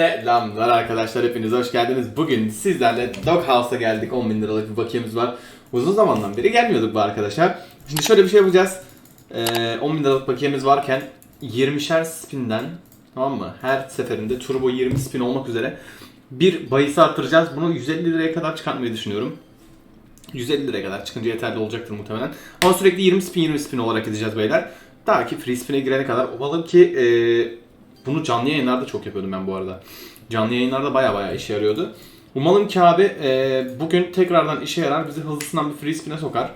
Selamlar arkadaşlar hepiniz hoş geldiniz. Bugün sizlerle Doghouse'a geldik. 10 bin liralık bir bakiyemiz var. Uzun zamandan beri gelmiyorduk bu arkadaşlar. Şimdi şöyle bir şey yapacağız. Ee, 10 bin liralık bakiyemiz varken 20'şer spinden tamam mı? Her seferinde turbo 20 spin olmak üzere bir bahisi arttıracağız. Bunu 150 liraya kadar çıkartmayı düşünüyorum. 150 liraya kadar çıkınca yeterli olacaktır muhtemelen. Ama sürekli 20 spin 20 spin olarak gideceğiz beyler. Ta ki free spin'e girene kadar. Umalım ki e, bunu canlı yayınlarda çok yapıyordum ben bu arada. Canlı yayınlarda baya baya işe yarıyordu. Umalım ki abi e, bugün tekrardan işe yarar bizi hızlısından bir free spin'e sokar.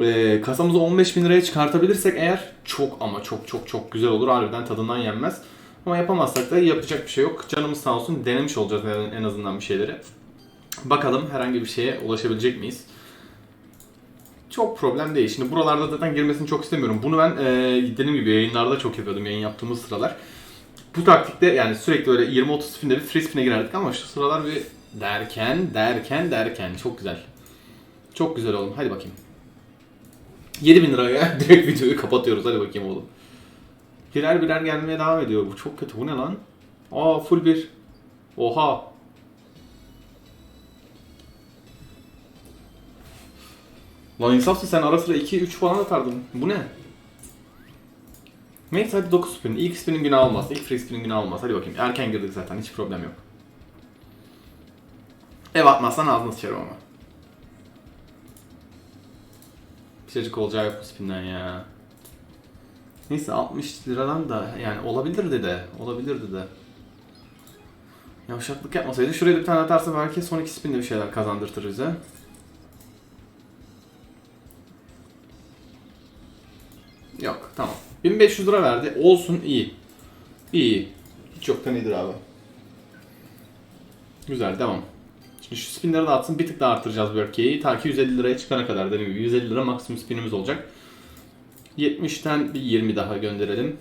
E, kasamızı 15 bin liraya çıkartabilirsek eğer çok ama çok çok çok güzel olur. Harbiden tadından yenmez. Ama yapamazsak da yapacak bir şey yok. Canımız sağ olsun denemiş olacağız en- azından bir şeyleri. Bakalım herhangi bir şeye ulaşabilecek miyiz? Çok problem değil. Şimdi buralarda zaten girmesini çok istemiyorum. Bunu ben e, dediğim gibi yayınlarda çok yapıyordum yayın yaptığımız sıralar. Bu taktikte yani sürekli öyle 20-30 spinde bir free spin'e girerdik ama şu sıralar bir derken derken derken çok güzel. Çok güzel oğlum. Hadi bakayım. 7000 liraya direkt videoyu kapatıyoruz. Hadi bakayım oğlum. Birer birer gelmeye devam ediyor. Bu çok kötü. Bu ne lan? Aa full bir. Oha. Lan insafsın sen ara sıra 2-3 falan atardın. Bu ne? Neyse hadi 9 spin. İlk spinin günü almaz. İlk free spinin günü almaz. Hadi bakayım. Erken girdik zaten. Hiç problem yok. Ev atmazsan ağzını sıçarım ama. Bir şeycik olacağı yok bu spinden ya. Neyse 60 liradan da yani olabilirdi de. Olabilirdi de. Yavşaklık yapmasaydı şuraya bir tane atarsa belki son iki spinde bir şeyler kazandırtır bize. Yok tamam. 1500 lira verdi. Olsun iyi. İyi. Hiç yoktan iyidir abi. Güzel devam. Şimdi şu spinleri de atsın bir tık daha artıracağız bu öfkeyi. Ta ki 150 liraya çıkana kadar dediğim gibi 150 lira maksimum spinimiz olacak. 70'ten bir 20 daha gönderelim.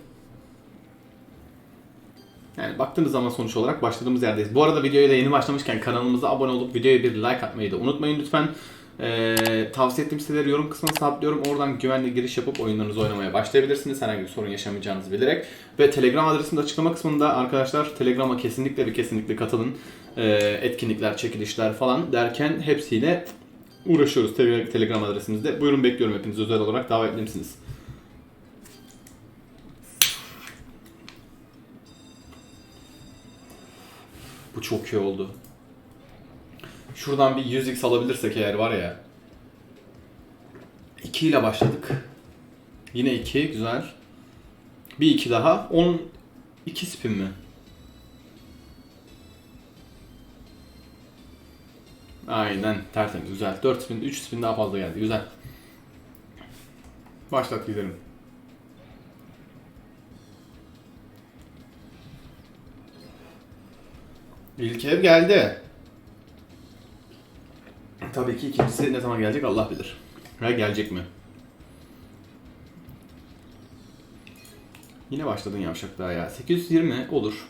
Yani baktığımız zaman sonuç olarak başladığımız yerdeyiz. Bu arada videoya da yeni başlamışken kanalımıza abone olup videoya bir like atmayı da unutmayın lütfen. Ee, tavsiye ettiğim siteleri yorum kısmına sabitliyorum. Oradan güvenli giriş yapıp oyunlarınızı oynamaya başlayabilirsiniz. Herhangi bir sorun yaşamayacağınızı bilerek. Ve Telegram adresini de açıklama kısmında arkadaşlar Telegram'a kesinlikle ve kesinlikle katılın. Ee, etkinlikler, çekilişler falan derken hepsiyle uğraşıyoruz Tele- Telegram adresimizde. Buyurun bekliyorum hepiniz özel olarak davetli misiniz? Bu çok iyi oldu. Şuradan bir 100x alabilirsek eğer var ya. 2 ile başladık. Yine 2 güzel. Bir 2 daha. 10 2 spin mi? Aynen tertemiz güzel. 4 spin 3 spin daha fazla geldi güzel. Başlat gidelim. İlk ev geldi. Tabii ki ikincisi ne zaman gelecek Allah bilir. Ve gelecek mi? Yine başladın yavşaklığa ya. 820 olur.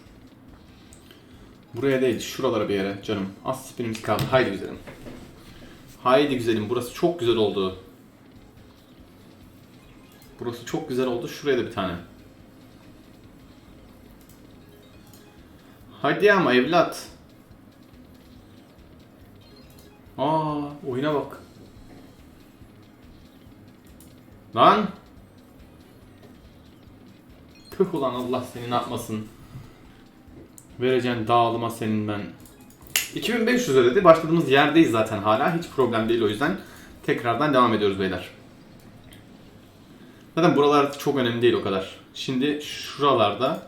Buraya değil, şuralara bir yere canım. Az spinimiz kaldı. Haydi güzelim. Haydi güzelim. Burası çok güzel oldu. Burası çok güzel oldu. Şuraya da bir tane. Hadi ama evlat. Aa, oyuna bak. Lan. Tüh ulan Allah seni ne yapmasın. Vereceğin dağılıma senin ben. 2500 ödedi. Başladığımız yerdeyiz zaten hala. Hiç problem değil o yüzden. Tekrardan devam ediyoruz beyler. Zaten buralar çok önemli değil o kadar. Şimdi şuralarda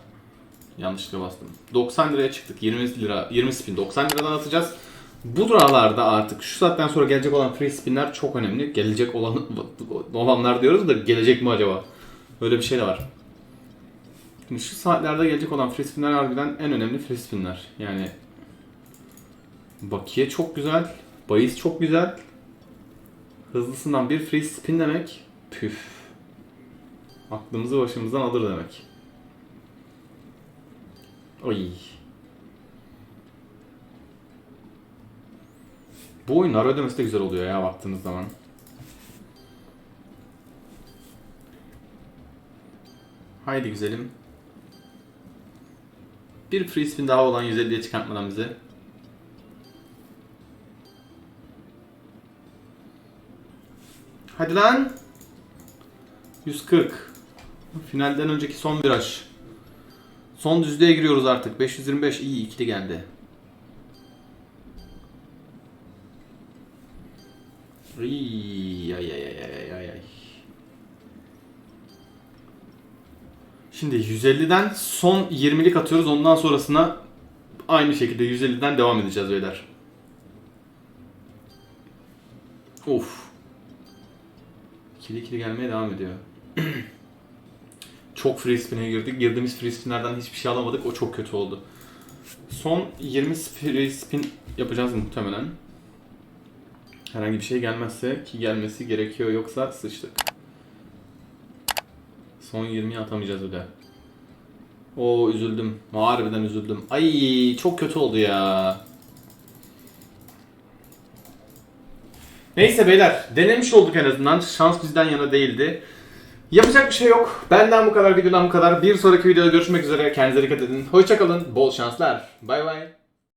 yanlışlıkla bastım. 90 liraya çıktık. 20 lira, 20 spin 90 liradan atacağız. Bu duralarda artık şu saatten sonra gelecek olan free spinler çok önemli. Gelecek olan olanlar diyoruz da gelecek mi acaba? Öyle bir şey de var. Şimdi şu saatlerde gelecek olan free spinler harbiden en önemli free spinler. Yani Bakiye çok güzel. Bayis çok güzel. Hızlısından bir free spin demek. Püf. Aklımızı başımızdan alır demek. Oy. Bu oyun ödemesi de güzel oluyor ya baktığınız zaman. Haydi güzelim. Bir free spin daha olan 150'ye çıkartmadan bize. Hadi lan. 140. Finalden önceki son viraj. Son düzlüğe giriyoruz artık. 525 iyi ikili geldi. Ay ay ay ay ay ay. Şimdi 150'den son 20'lik atıyoruz. Ondan sonrasına aynı şekilde 150'den devam edeceğiz beyler. Of. İkili ikili gelmeye devam ediyor. çok free spin'e girdik. Girdiğimiz free spin'lerden hiçbir şey alamadık. O çok kötü oldu. Son 20 free spin yapacağız muhtemelen. Herhangi bir şey gelmezse ki gelmesi gerekiyor yoksa sıçtık. Son 20'yi atamayacağız bir de. Oo üzüldüm. Harbiden üzüldüm. Ay çok kötü oldu ya. Neyse beyler denemiş olduk en azından. Şans bizden yana değildi. Yapacak bir şey yok. Benden bu kadar, videodan bu kadar. Bir sonraki videoda görüşmek üzere. Kendinize dikkat edin. Hoşçakalın. Bol şanslar. Bay bay.